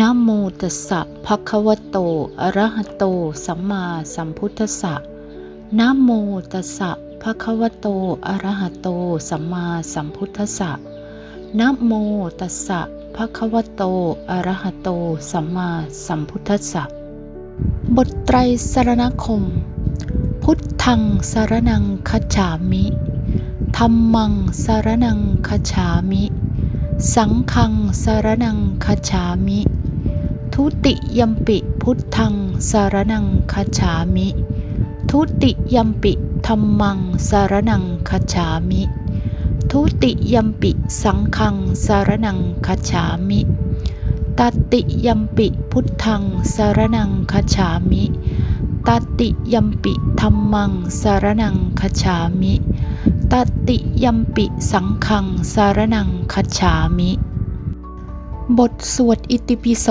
นะโมตัสสะภะคะวะโต อะระหะโต สัมมาสัมพุทธัสสะนะโมตัสสะภะคะวะโต อะระหะโต สัมมาสัมพุทธัสสะนะโมตัสสะภะคะวะโต อะระหะโต สัมมาสัมพุทธัสสะ บทไตรสรณคม พุทธังสารนังคัจฉามิธัมมังสารนังคัจฉามิ สังฆังสารนังคัจฉามิ ทุติยมปิพุทธังสารนังคัจฉามิ ทุติยมปิธัมมังสารนังคัจฉามิ ทุติยมปิสังฆังสารนังคัจฉามิตติยมปิพุทธังสารนังคัจฉามิตติยมปิธัมมังสารนังคัจฉามิ ตติยัมปิสังฆังสารนังคัจฉามิ บทสวดอิติปิโส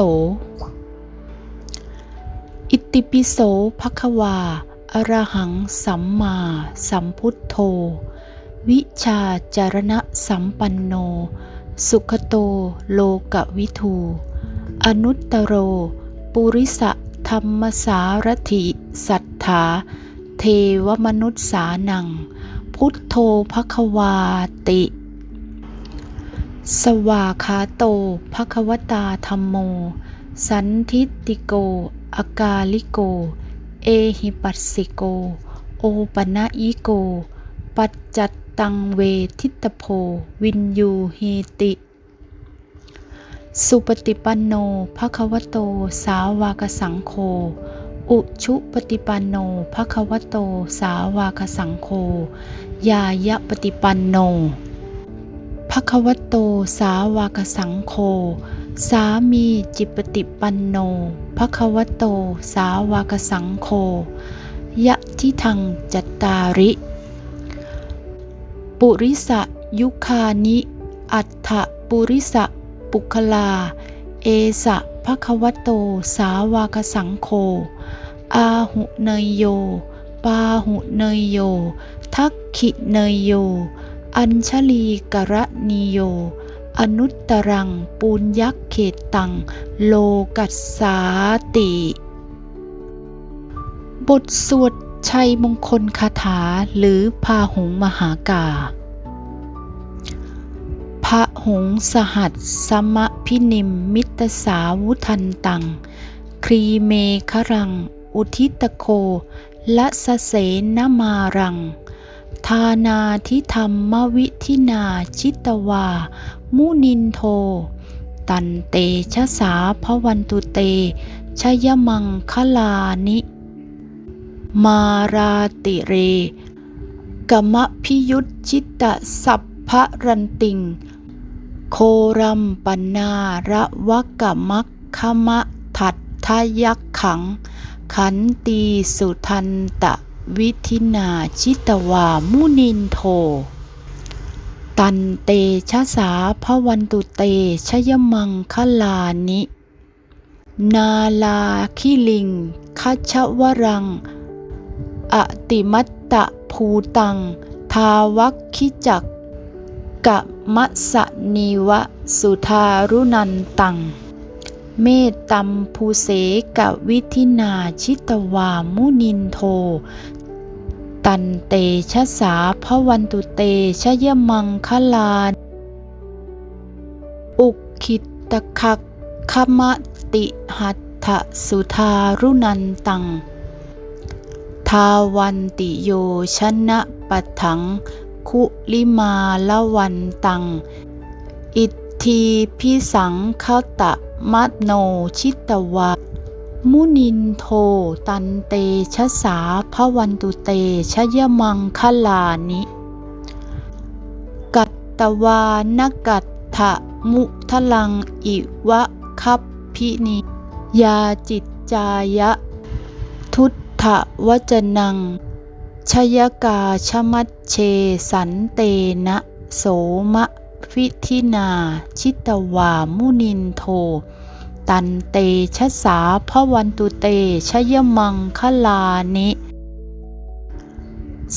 อิติปิโสภควาอรหังสัมมาสัมพุทโธ วิชาจารณะสัมปันโน สุขโตโลกวิทู อนุตตโร ปุริสะธรรมสารถิ สัทธา เทวมนุษสานัง พุทโธภควาติ สวาคาโตภควตาธรรมโม สันทิติโก อากาลิโก เอหิปัสสิโก โอปนะยิโก ปัจจัตตังเวทิตโพวินยูเฮติสุปฏิปันโนภควโต สาวากสังโฆ อุชุปฏิปันโนภควโต สาวากสังโฆ ยายะปฏิปันโนภควโตสาวากสังโฆ สามีจิปฏิปันโนภควโตสาวากสังโฆ ยะทิทังจัตตาริ ปุริสะยุคานิ อัฏฐปุริสะปุคลา เอสะภควโตสาวากสังโฆ อาหุเนยโย ปาหุเนยโย ทักขิเนยโย อัญชลีกระนิโย อนุตตรัง ปูญยักเขตตัง โลกัสสาติ บทสวดชัยมงคลคาถาหรือพาหงมหากาพระหงสหัสสมะพินิมมิตสาวุทันตัง ครีเมครัง อุทิตโคละสะเสนมารัง ทานาทิธรรมวิธินาชิตวา มุนินโท ตันเตชะสาพวันตุเตชยมังคลานิ มาราติเรกมะพิยุตชิตตสัพพะรันติง โครัมปนาระวะกมักขมะทัตทยักขัง ขันตีสุทันตะ วิธินาชิตวามุนินโท ตันเตชะสาพวันตุเตชยมังคลานิ นาลาคิลิงคัชวรัง อติมัตตะภูตัง ทาวัคคิจักกะมะสะนีวะสุทารุนันตัง เมตตัมภูเสกะวิธินาชิตวามุนินโท ตันเตชะสาพวันตุเตชะยมังคลาอุคิตคักขมติหัตถสุทารุนันตัง ทาวันติโยชนะปัฏถัง คุลิมาละวันตัง อิทธีพิสังคตะมัตโนชิตวา มุนินโท ตันเตชะสาพวันตุเตชยมังคลานิ กัตตวานกัตถะมุทลังอิวะคัพพินิยาจิตจายะ ทุตถวจนัง ชยกาชมัชเชสันเตนะโสมะฟิธินา ชิตวามุนินโท ตันเตชะสาพวันตุเตชยมังคลานิ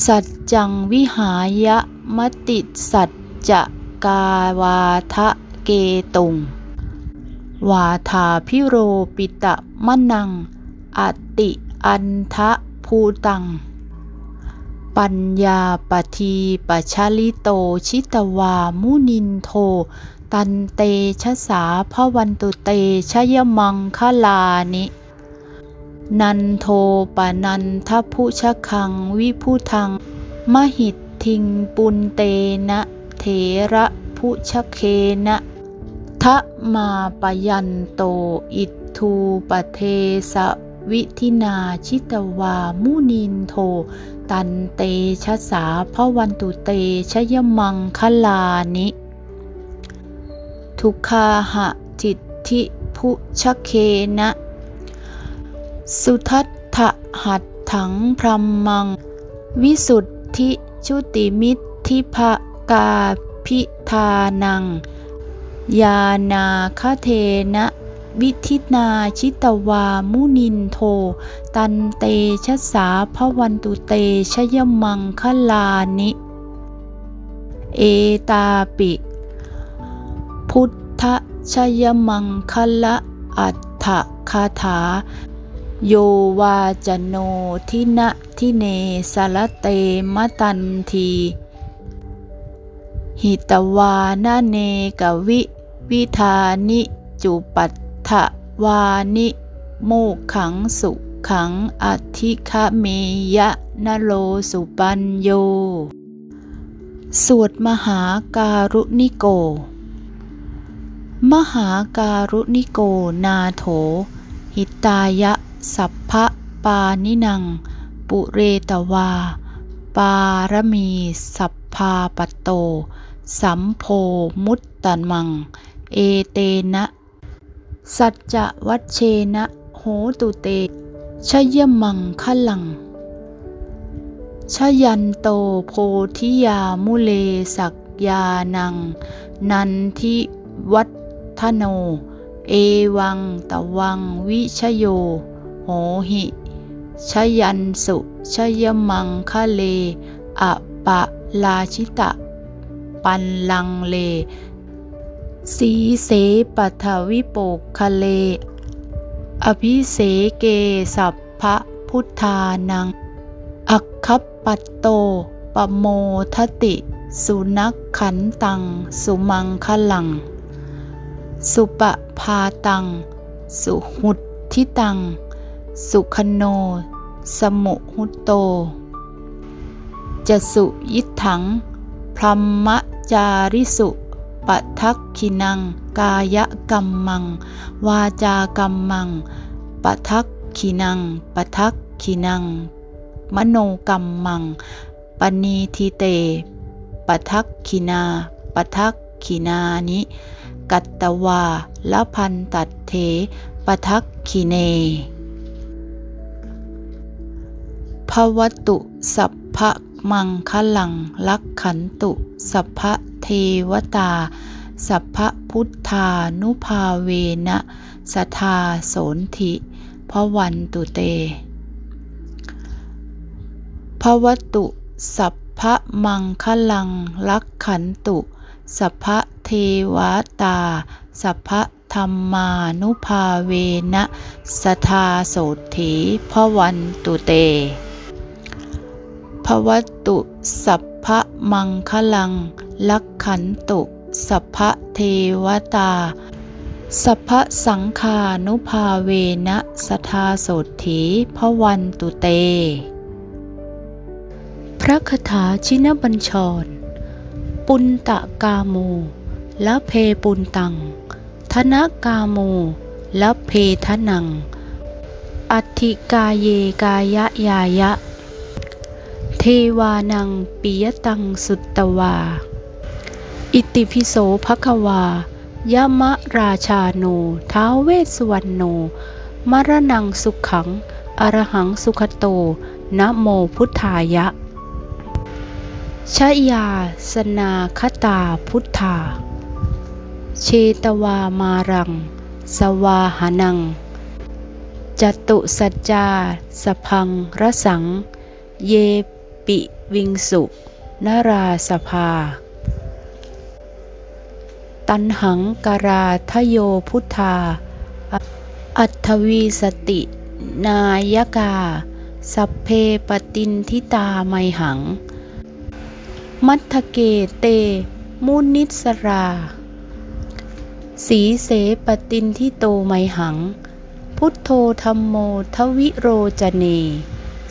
สัจจังวิหายะมติสัจจะกาวาทะเกตุง วาทาพิโรปิตะมะนัง อติอันทะภูตัง ปัญญาปทีปชาลิโตชิตวามุนินโท ตันเตชะสาพวันตุเตชยมังคลานิ นันโทปนันทพุชะคังวิพุทัง มหิตทิงปุนเตนะเถระพุชะเคนะทะมาปยันโตอิทูปเทสะวิธินาชิตวามุนินโท ตันเตชะสาพวันตุเตชยมังคลานิ ทุกขาหะจิตทิพุชเคนะ สุทัตถะหัตถังพรหมัง วิสุทธิชุติมิทิภกาพิธานัง ยานาคเทนะ วิทินาชิตวามุนินโท ตันเตชะสาพวันตุเตชยมังคลานิ เอตาปิ พุทธชยมังคละอัฏฐคาถา โยวาจโนทินะทิเนสารเตมะตันที หิตวานาเนกวิวิธานิจุปัฏฐวานิโมขังสุขังอธิคเมยะนโลสุปัญโย สวดมหาการุณิโก มหาการุณิโกนาโถ หิตายะ สัพพะปานินัง ปุเรตวา ปารมี สัพพาปโต สัมโพมุตตมัง เอเตนะ สัจจะวัชเชนะ โหตุเตชยมังคลังชยันโตโพธิยามุเลสักยานัง นันทิวัต ฒโน เอวังตะวังวิชโย โหหิชยันสุชยมังคะเลอะปะลาชิตะ ปันลังเล สีเสปัทวิโปกคะเล อภิเสเกสัพพะพุทธานัง อัคคัปปัตโตปโมทติ สุนักขันตัง สุมังคลัง สุปพาตัง สุหุตทิตัง สุขโน สมุหุตโต จะสุยิถัง พรหมจาริสุปทักขินัง กายกรรมัง วาจากรรมังปทักขินังปทักขินัง มโนกรรมัง ปณีทิเตปทักขินาปทักขินานิ กัตตวาละพันตัดเถปทักขิเนภวตุสัพพะมังคลังลักขันตุ สัพพะเทวตา สัพพะพุทธานุภาเวนะสทาโสนธิพวันตุเตภวตุ สัพพะมังคลังลักขันตุ สัพพะ เทวตา สัพพธรรมานุภาเวนะสทาโสถีพวันตุเตภวตุสัพพะมังคลัง ลักขันตุสัพพเทวตา สัพพสังคานุภาเวนะสทาโสถีพวันตุเต พระคาถาชินบัญชร ปุณตะกาโม ละเพปุนตัง ธนกาโมละเพทนัง อัติกาเยกายะยายะ เทวานังปิยตังสุตตวา อิติพิโสภควายะมะราชาโนท้าวเวสสวรรณโน มรณังสุขัง อรหังสุขโตนะโมพุทธายะชยาสนาคตาพุทธา เชตวามารัง สวาหานัง จตุสัจจา สพังรสัง เยปิวิงสุ นราสภา ตันหังกราทโยพุทธา อัตวีสติ นายกา สัพเพปตินทิตาไมหัง มัทเกเต มุนิสรา สีเสปตินทิโตไมหัง พุทโธธรรมโมทวิโรจเน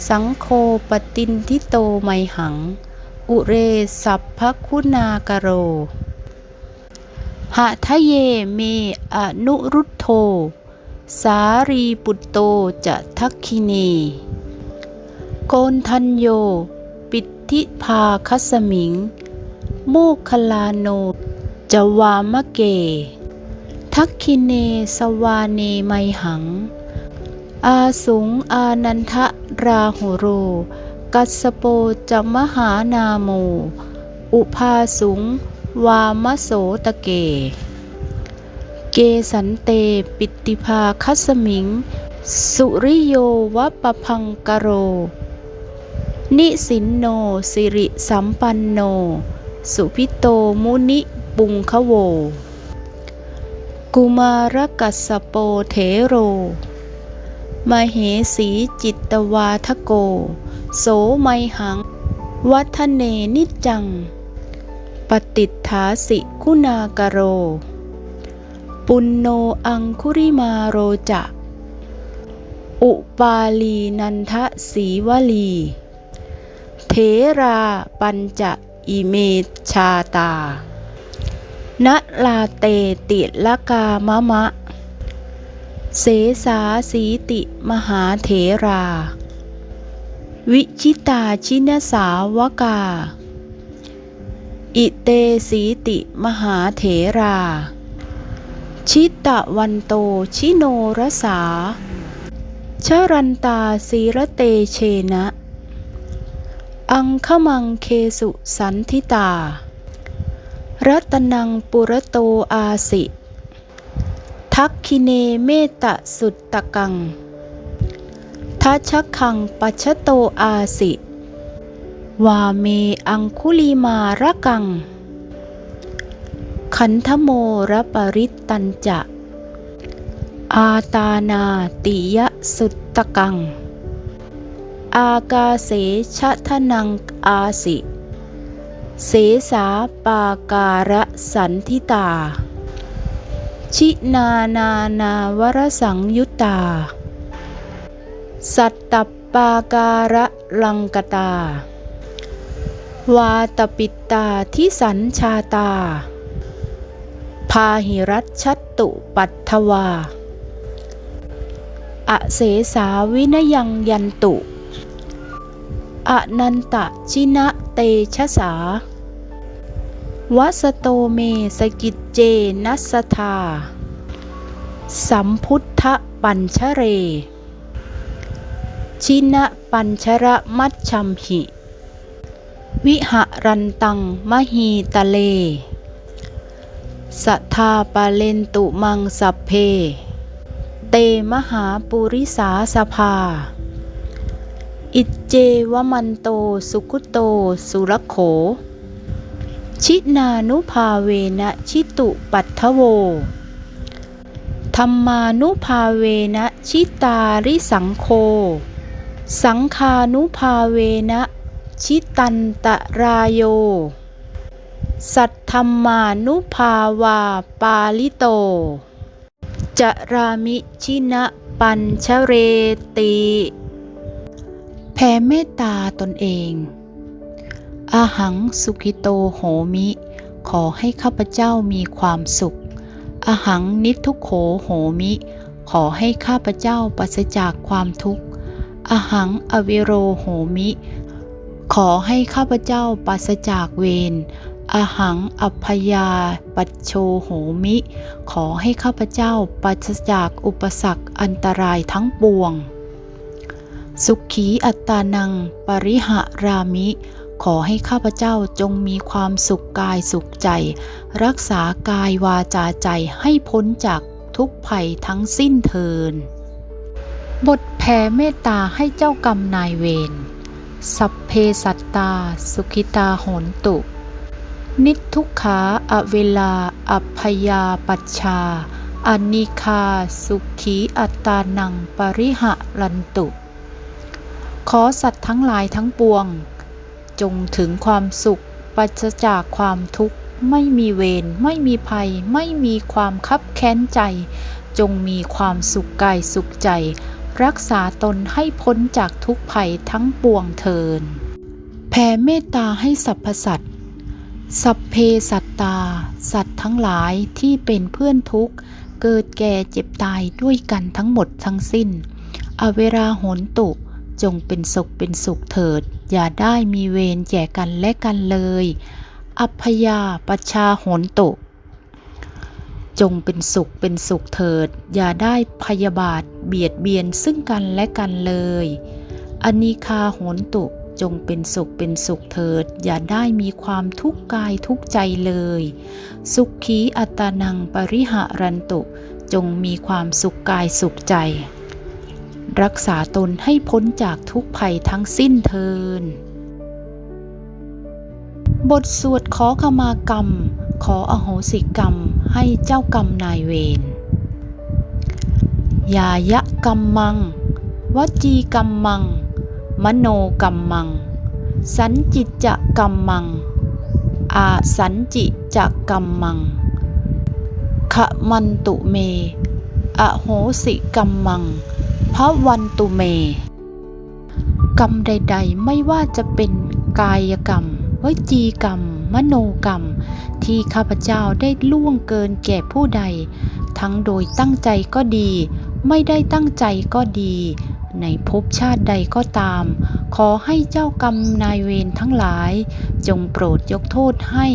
สังโฆปตินทิโตไมหัง อุเรสัพพคุณากโรหะทะเยเมอนุรุตโธ สารีปุตโตจะทักคิเน โกนทัญโย ปิติภาคัสมิง โมคคลาโน จวามะเก ทักคิเนสวาเนไมหัง อาสุงอานันทะราหุโร กัสโปจมหานาโม อุภาสุง วามโสตะเก เกสันเตปิติภาคัสมิง สุริโยวปพังกโร นิสินโนสิริสัมปันโน สุพิโตมุนิปุงคะโว กุมารกัสโปเถโร มเหสีจิตวาทโก โสไมหัง วัฒเนนิจัง ปฏิฏฐาสิคุณากโร ปุณโนอังคุริมาโรจะอุปาลีนันทสีวลีเถราปัญจะอิเมชาตา ณลาเตติละกามะมะ เสสาสีติมหาเถรา วิชิตาชินสาวกา อิเตสีติมหาเถรา ชิตะวันโตชิโนรสา ชรันตาสีระเตเชนะ อังคมังเคสุสันทิตา รัตนังปุรโตอาสิ ทักคิเนเมตะสุตตะกัง ทัชคังปัชโตอาสิ วาเมอังคุลีมาระกัง ขันธโมรปริตตันจะ อาตานาติยสุตตะกัง อากาเสชะทนังอาสิ เสสาปาการะสันทิตา ชินานานาวรสังยุตตาสัตตปาการะลังกตา วาตปิตตาทิสัญชาตา พาหิรัชชัตตุปัทถวา อเสสาวินยังยันตุ อนันตชินะ เตชะสาวัสโตเมสกิจเจนัสธา สัมพุทธปัญชเร ชินะปัญชระมัชชัมหิ วิหะรันตังมหีตะเล สัทธาปาเลนตุมังสัพเพ เตมหาปุริสาสภา อิจเจวมันโต สุกุโต สุรโข ชินานุภาเวนะชิตุปัททโว ธรรมานุภาเวนะชิตาริสังโค สังคานุภาเวนะชิตันตรายโย สัทธรรมานุภาวาปาลิโต จรามิชินะปัญชเรติ แผ่เมตตาตนเองอาหังสุขิโตโหมิ ขอให้ข้าพเจ้ามีความสุขอาหังนิทุโขโหมิ ขอให้ข้าพเจ้าปราศจากความทุกข์อาหังอวิโรโหมิ ขอให้ข้าพเจ้าปราศจากเวรอาหังอัพยาปัจโชโหมิ ขอให้ข้าพเจ้าปราศจากอุปสรรคอันตรายทั้งปวง สุขีอัตตานัง ปริหะรามิ ขอให้ข้าพเจ้าจงมีความสุขกายสุขใจ รักษากายวาจาใจให้พ้นจากทุกภัยทั้งสิ้นเทิน บทแผ่เมตตาให้เจ้ากรรมนายเวร สัพเพสัตตา สุขิตาโหนตุ นิทุกขาอเวลา อัพยาปัชชาอนิคา สุขีอัตตานัง ปริหะรันตุ ขอสัตว์ทั้งหลายทั้งปวง จงถึงความสุขปัจจากความทุกข์ ไม่มีเวรไม่มีภัย ไม่มีความคับแค้นใจ จงมีความสุขกายสุขใจ รักษาตนให้พ้นจากทุกภัยทั้งปวงเทินแผ่เมตตาให้สรรพสัตว์สัพเพสัตตา สัตว์ทั้งหลายที่เป็นเพื่อนทุกข์ เกิดแก่เจ็บตายด้วยกันทั้งหมดทั้งสิ้น อเวราโหนตุ จงเป็นสุขเป็นสุขเถิด อย่าได้มีเวรแก่กันและกันเลย อัพยาปชาโหนตุ จงเป็นสุขเป็นสุขเถิด อย่าได้พยาบาทเบียดเบียนซึ่งกันและกันเลยอนิคาโหนตุจงเป็นสุขเป็นสุขเถิด อย่าได้มีความทุกข์กายทุกใจเลย สุขีอัตานังปริหะรันตุ จงมีความสุขกายสุขใจ รักษาตนให้พ้นจากทุกภัยทั้งสิ้นเทิน บทสวดขอขมากรรม ขออโหสิกรรมให้เจ้ากรรมนายเวร ยายะกรรมมัง วจีกรรมมัง มโนกรรมมัง สันจิตจะกรรมมัง อาสันจิจะกรรมมังขะมันตุเม อโหสิกรรมมัง พระวันตุเม กรรมใด ๆ ไม่ว่าจะเป็นกายกรรม วจีกรรม มโนกรรม ที่ข้าพเจ้าได้ล่วงเกินแก่ผู้ใด ทั้งโดยตั้งใจก็ดี ไม่ได้ตั้งใจก็ดี ในภพชาติใดก็ตาม ขอให้เจ้ากรรมนายเวรทั้งหลาย จงโปรดยกโทษให้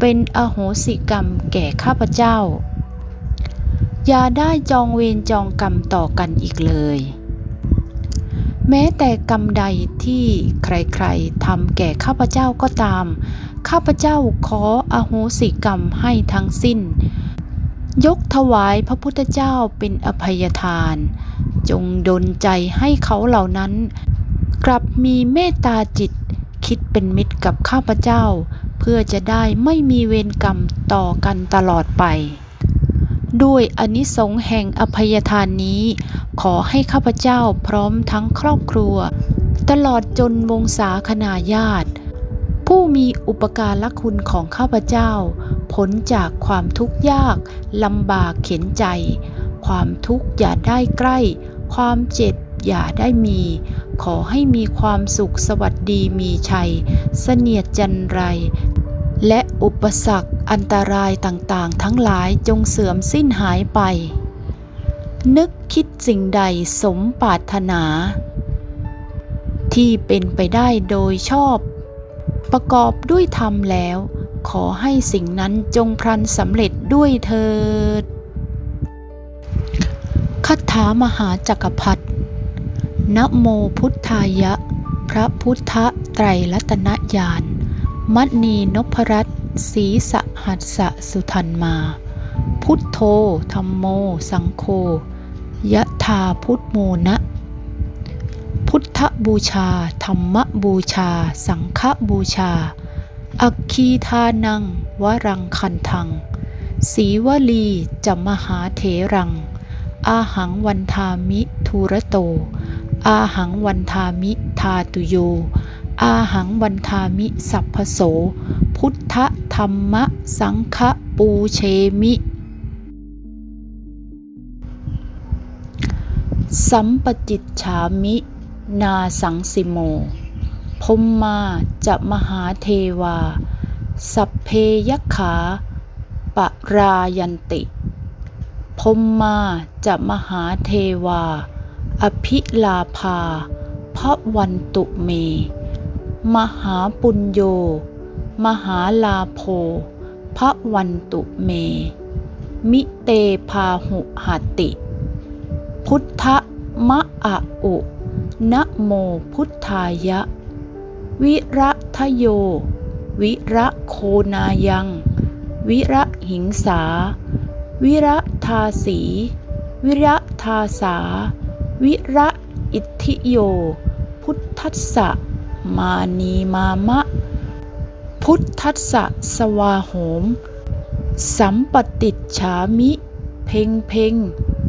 เป็นอโหสิกรรมแก่ข้าพเจ้า อย่าได้จองเวรจองกรรมต่อกันอีกเลย แม้แต่กรรมใดที่ใครๆทำแก่ข้าพเจ้าก็ตาม ข้าพเจ้าขออโหสิกรรมให้ทั้งสิ้น ยกถวายพระพุทธเจ้าเป็นอภัยทาน จงดลใจให้เขาเหล่านั้น กลับมีเมตตาจิตคิดเป็นมิตรกับข้าพเจ้า เพื่อจะได้ไม่มีเวรกรรมต่อกันตลอดไป ด้วยอนิสงส์แห่งอภัยทานนี้ ขอให้ข้าพเจ้าพร้อมทั้งครอบครัว ตลอดจนวงศาคณาญาติ ผู้มีอุปการะคุณของข้าพเจ้าพ้นจากความทุกข์ยากลำบากเข็นใจ ความทุกข์อย่าได้ใกล้ ความเจ็บอย่าได้มี ขอให้มีความสุขสวัสดีมีชัย เสนียดจันไร และอุปสรรคอันตรายต่างๆ ทั้งหลายจงเสื่อมสิ้นหายไป นึกคิดสิ่งใดสมปรารถนา ที่เป็นไปได้โดยชอบ ประกอบด้วยธรรมแล้ว ขอให้สิ่งนั้นจงพลันสำเร็จด้วยเถิดคาถามหาจักรพรรดินะโมพุทธายะ พระพุทธไตรรัตนญาณ มณีนพรัตน์ศรีสหัสสสุทันมา พุทโธธรรมโม สังโฆยะธาพุทโมนะ พุทธบูชา ธรรมบูชา สังฆบูชา อัคคีทานัง วรังคันทัง สีวลีจมหาเถรัง อาหังวันทามิ ทูระโต อาหังวันทามิ ทาตุโย อาหังวันทามิสัพพโส พุทธธรรมะสังฆปูเชมิ สัมปจิตฉามิ นาสังสิโมพมมาจะมหาเทวา สัพเพยขาปรายันติพมมาจะมหาเทวา อภิลาภาพระวันตุเม มหาปุญโย มหาลาโภพระวันตุเม มิเตพาหุหติ พุทธมะอะอุนะโมพุทธายะ วิระทโย วิระโคนายัง วิระหิงสา วิระทาสี วิระทาสา วิระอิทธิโย พุทธัสสะ มานีมามะ พุทธัสสะสวาโหม สัมปติฉามิ เพ่งเพ่ง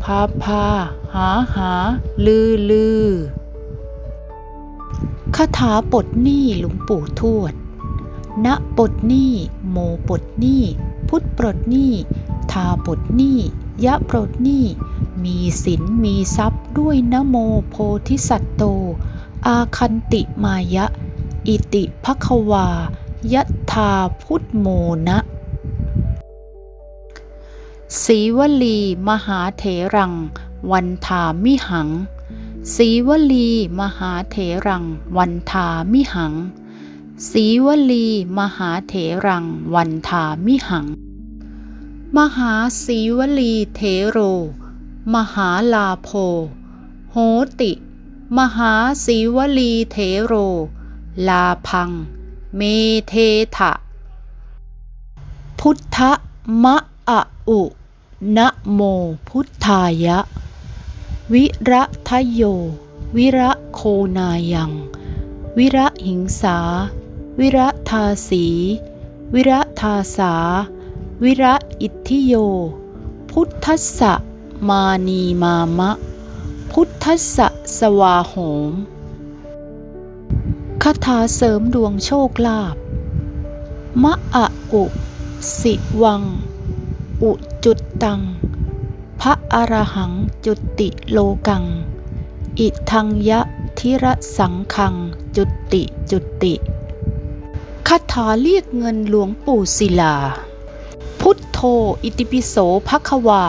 พาพา หาหา ลือลือคาถาปดหนี้หลวงปู่ทวด ณปดหนี้โมปดหนี้พุทธปลดหนี้ทาปดหนี้ยะปลดหนี้มีสินมีทรัพย์ด้วยนะโมโพธิสัตโต อาคันติมายะ อิติภควา ยัตถาพุทโมนะสีวลีมหาเถรัง วันทามิหัง สีวลีมหาเถรัง วันทามิหัง สีวลีมหาเถรัง วันทามิหัง มหาสีวลีเถโร มหาลาโภโหติ มหาสีวลีเถโร ลาพัง เมเทถะ พุทธมะอะอุนะโมพุทธายะ วิระทะโย วิระโคนายัง วิระหิงสา วิระทาสี วิระทาสา วิระอิทธิโย พุทธสสะมานีมามะ พุทธัสสะสวาโหมคาถาเสริมดวงโชคลาภมะอะอุสิวัง อุจุดตัง พระอรหังจุติโลกัง อิทังยะทิระสังคังจุติจุติคาถาเรียกเงินหลวงปู่ศิลา พุทโธอิติปิโสภควา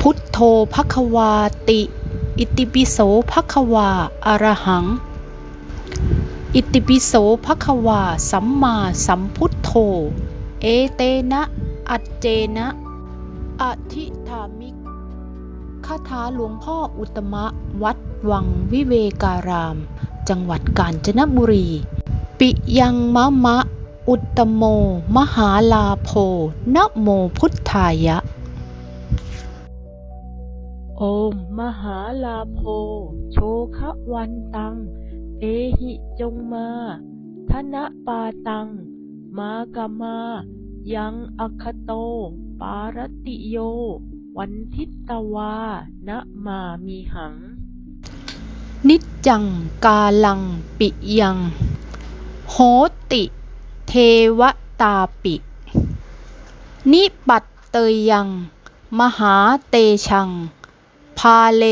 พุทโธภควาติ อิติปิโสภควาอรหัง อิติปิโสภควา สัมมาสัมพุทโธ เอเตนะอัจเจนะอธิธามิกคาถาหลวงพ่ออุตมะวัดวังวิเวการาม จังหวัดกาญจนบุรี ปิยังมะมะ อุตโม มหาลาโภนโมพุทธายะ โอมมหาลาโภโชคะวันตัง เอหิจงมา ธนปาตัง มากามา ยังอคโต ปารติโย วันทิตวา นะมามีหัง นิจจังกาลังปิยัง โหติ เทวตาปิ นิปัตเตยัง มหาเตชัง พาเล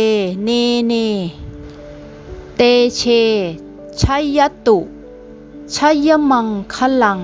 เนเน เตเช ชัยตุ ชัยมังคลัง